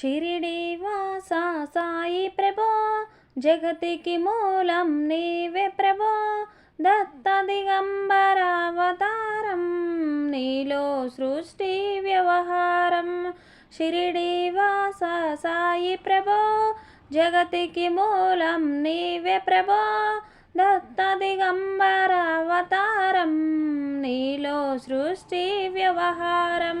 షిరిడి వాసా సాయి ప్రభో జగతికి మూలం నీవే ప్రభో. దత్త దిగంబరావతారం నీలో సృష్టి వ్యవహారం. షిరిడి వాస సాయి ప్రభో జగతికి మూలం నీవే ప్రభో. దత్త దిగంబరావతారం నీలో సృష్టి వ్యవహారం.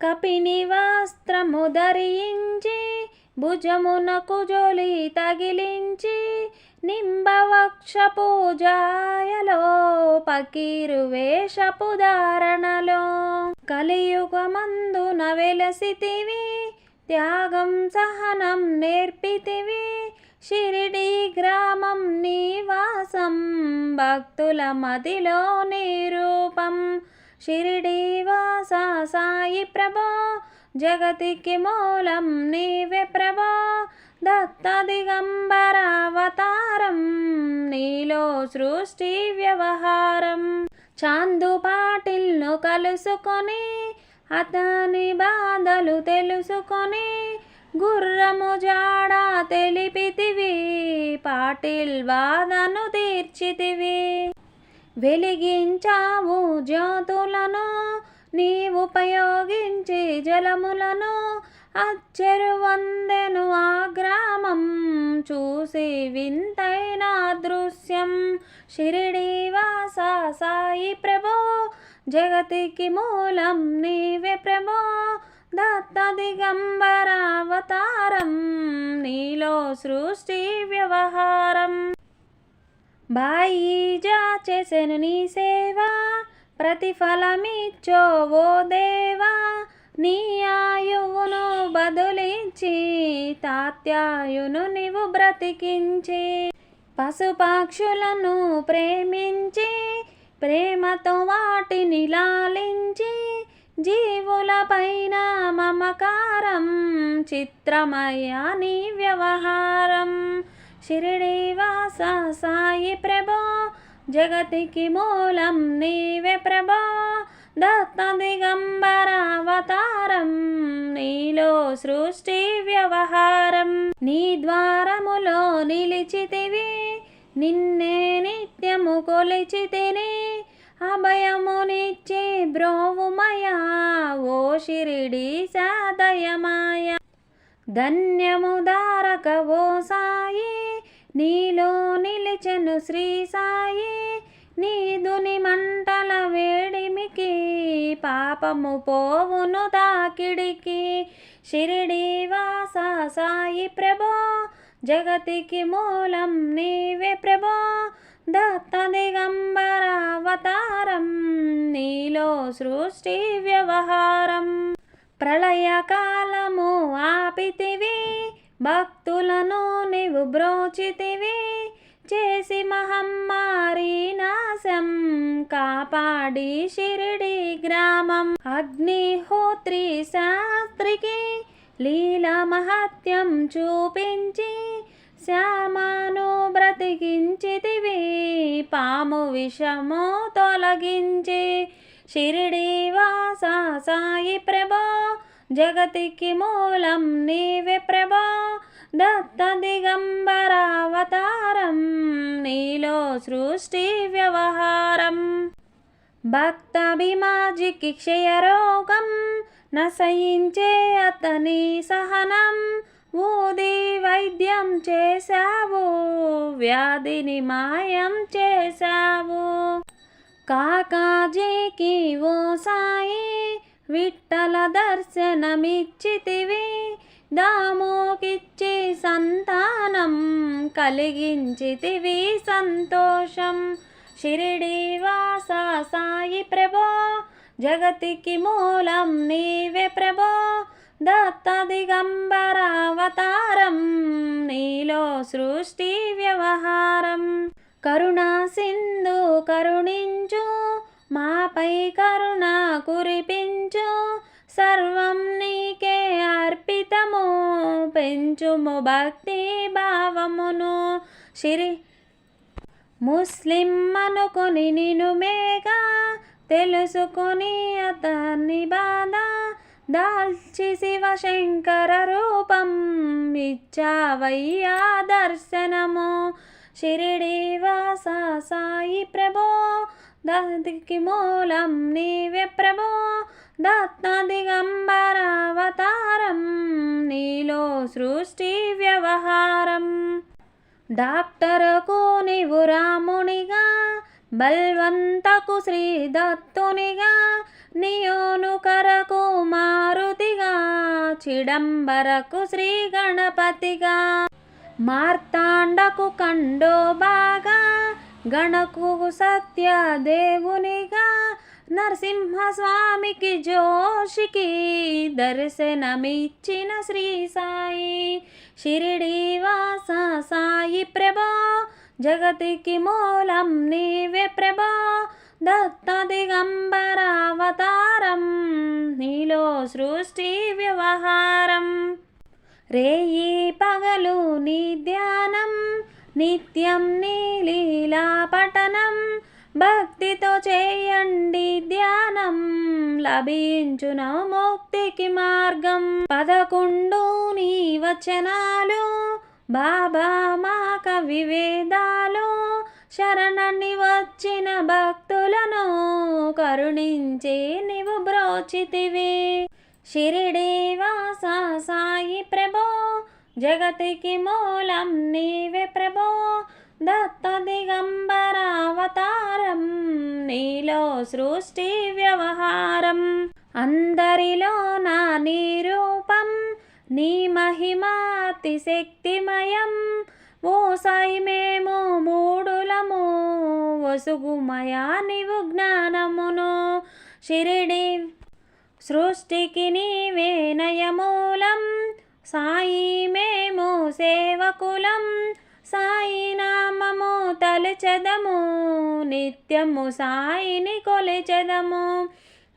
కపిని వస్త్రము ధరించి భుజమునకు జోలి తగిలించి నింబవక్ష పూజాయలో పకీరు వేషపు ధారణలో కలియుగమందున వెలసితివి త్యాగం సహనం నేర్పితివి షిరిడి గ్రామం నివాసం భక్తుల మదిలో నిరూపం షిరిడి సాయి ప్రభో జగతికి మూలం నీవే ప్రభో దత్త దిగంబరావతారం నీలో సృష్టి వ్యవహారం చాందు పాటిల్ను కలుసుకొని అతని బాధలు తెలుసుకొని గుర్రము జాడ తెలిపితివి పాటిల్ బాధను తీర్చితివి। వెలిగించావు జ్యోతులను నీ ఉపయోగించి జలములను అచ్చరు వందెను ఆ గ్రామం చూసి వింతైన దృశ్యం. షిరిడి వాస సాయి ప్రభో జగతికి మూలం నీవే ప్రభో. దత్త దిగంబరావతారం నీలో సృష్టి వ్యవహారం. బాయిజా చేసెను నీ సేవ ప్రతిఫలమిచ్చోవో దేవా. నీ ఆయువును బదులించి తాత్యాయును నీవు బ్రతికించి పశుపక్షులను ప్రేమించి ప్రేమతో వాటిని లాలించి జీవులపైన మమకారం చిత్రమయ్యా నీ వ్యవహారం. శిరిడీవాస సాయి ప్రభో జగతికి మూలం నీవే ప్రభో దత్త దిగంబరావతారం నీలో సృష్టి వ్యవహారం నీ ద్వారములో నిలిచితివి నిన్నే నిత్యము కొలిచితిని అభయమునిచ్చి బ్రోవుమయా ఓ షిరిడి సాదయమాయ ధన్యము దారక ఓ సాయి నీలో నిలిచెను శ్రీ సాయి నీదుని మంటల వేడిమికి పాపము పోవును తాకిడికి షిరిడి వాస సాయి ప్రభో జగతికి మూలం నీవే ప్రభో. దత్త దిగంబరావతారం నీలో సృష్టి వ్యవహారం. ప్రళయకాలము ఆపితివి భక్తులను నీవు బ్రోచితివి. చేసి మహమ్మారి నాశం కాపాడి షిరిడి గ్రామం. అగ్నిహోత్రి శాస్త్రికి లీల మహత్యం చూపించి శ్యామను బ్రతికించితివి. పాము విషము తొలగించి షిరిడీ వాసా సాయి ప్రభా జగతికి మూలం నీవే ప్రభా. దత్త దిగంబరావతారం నీలో సృష్టి వ్యవహారం. భక్తభిమాజికి క్షయరోగం నశయించే అతని సహనం. ఊది వైద్యం చేశావు వ్యాధిని మాయం చేశావు. కాకాజీకి ఓ సాయి విట్టల దర్శనమిచ్చితివి. దామోకిచ్చి సంతానం కలిగించితివి సంతోషం. షిరిడి వాస సాయి ప్రభో జగతికి మూలం నీవే ప్రభో. దత్త దిగంబరావతారం నీలో సృష్టి వ్యవహారం. కరుణా సింధు కరుణించు మాపై కరుణ కురిపించు సర్వం నీకే అర్పితము పెంచుము భక్తి భావమును. శిరి ముస్లిం అనుకొని నిను మేఘ తెలుసుకొని అతన్ని బాధ దాల్చి శివశంకర రూపం ఇచ్చావయ్యా దర్శనము. షిరిడి వాస సాయి ప్రభో దానికి మూలం నీవే ప్రభో దత్త దిగంబరావతారం నీలో సృష్టి వ్యవహారం. డాక్టరకు నీవు రామునిగా బల్వంతకు శ్రీ దత్తునిగా నియోను కరకు మారుతిగా చిడంబరకు శ్రీ గణపతిగా. మార్తాండకు కండో బాగా గణకు సత్య దేవునిగా నరసింహస్వామికి జోషికి దర్శనమిచ్చిన శ్రీ సాయి. షిరిడీవాస సాయి ప్రభా జగతికి మూలం నీవే ప్రభా దత్త దిగంబరావతారం నీలో సృష్టి వ్యవహారం. రేయి పగలు నీ ధ్యానం నిత్యం నీ లీలా పఠనం. భక్తితో చేయండి ధ్యానం లభించున ముక్తికి మార్గం. పదకొండు నీ వచనాలు బాబా మా కవి వేదాలు. శరణని వచ్చిన భక్తులను కరుణించే నీవు బ్రోచితివి. షిరిడి వాస సాయి ప్రభు జగతికి మూలం నీవే ప్రభో. దత్త దిగంబరావతారం నీలో సృష్టి వ్యవహారం. అందరిలో నా నీ రూపం నీ మహిమాతి శక్తిమయం ఓ సాయి మేము మూడులము వసుగుమయా నీవు జ్ఞానమును. షిరిడి సృష్టికి నీవే నయమూలం సాయి మేము సేవకులం సాయి నామము తలచెదము. నిత్యము సాయిని కొలిచెదము.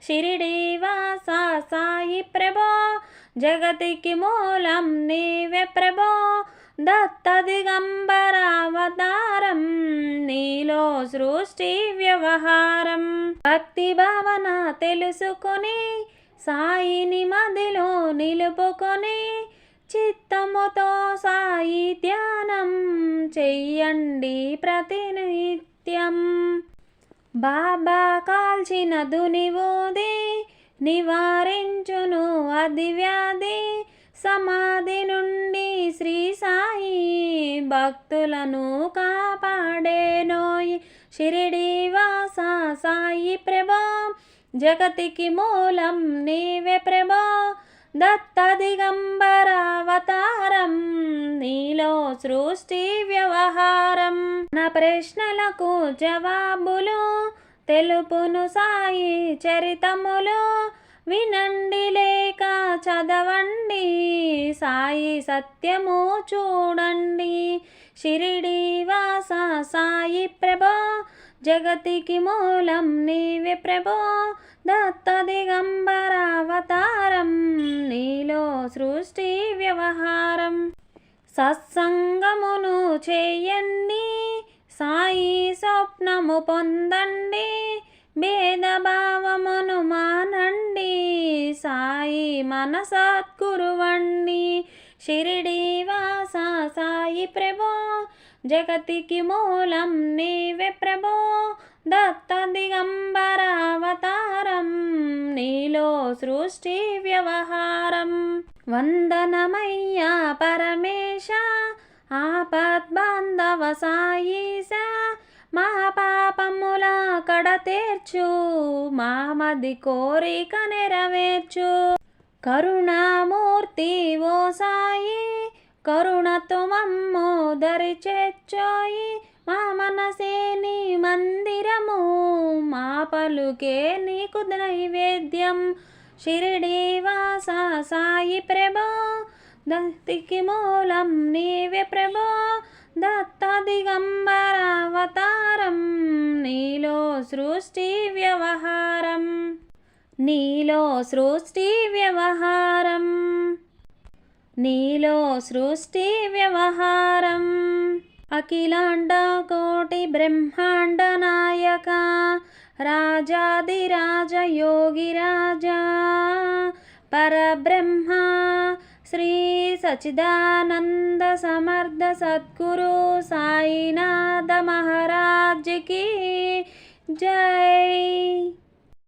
షిరిడి వాస సాయి ప్రభో. జగతికి మూలం నీవే ప్రభో. దత్త దిగంబరావతారం నీలో సృష్టి వ్యవహారం. భక్తి భావన తెలుసుకొని సాయిని మదిలో నిలుపుకొని సాయి ధ్యానం చెయ్యండి ప్రతినిత్యం. బాబా కాల్చిన నివోది నివారించును అది వ్యాధి. సమాధి నుండి శ్రీ సాయి భక్తులను కాపాడేనోయ్ షిరిడి వాస సాయి ప్రభా జగతికి మూలం నీవే ప్రభా. దత్తదిగంబరావతారం నీలో సృష్టి వ్యవహారం. నా ప్రశ్నలకు జవాబులు తెలుపును సాయి చరితములు. వినండి లేక చదవండి సాయి సత్యము చూడండి. షిరిడి వాస సాయి ప్రభో జగతికి మూలం నీవే ప్రభో. దత్త దిగంబరావతారం నీలో సృష్టి వ్యవహారం. సత్సంగమును చేయండి సాయి స్వప్నము పొందండి భేదభావమును మానండి సాయి మనసత్కురువండి షిరిడి వాస సాయి ప్రభో జగతికి మూలం నీవే ప్రభో దత్త దిగంబరావతారం నీలో సృష్టి వ్యవహారం. వందనమయ్యా పరమేశ ఆపద్బాంధవ సాయీశ మా పాపముల కడ మామది కోరిక నెరవేర్చు. కరుణామూర్తి ఓ సాయి కరుణతో మమ్ము దరిచేచ్చోయి మా మనసే నీ మందిరము మా పలుకే నీకు నైవేద్యం. షిరిడీవాస సాయి ప్రభో దత్తికి మూలం నీవే ప్రభో. దత్త దిగంబర అవతారం నీలో సృష్టి వ్యవహారం. నీలో సృష్టి వ్యవహారం. నీలో సృష్టి వ్యవహారం. అఖిలాండ కోటి బ్రహ్మాండ నాయక రాజాదిరాజ యోగి రాజా పరబ్రహ్మ శ్రీ సచిదానంద సమర్థ సద్గురు సాయినాథ మహారాజ్కి జై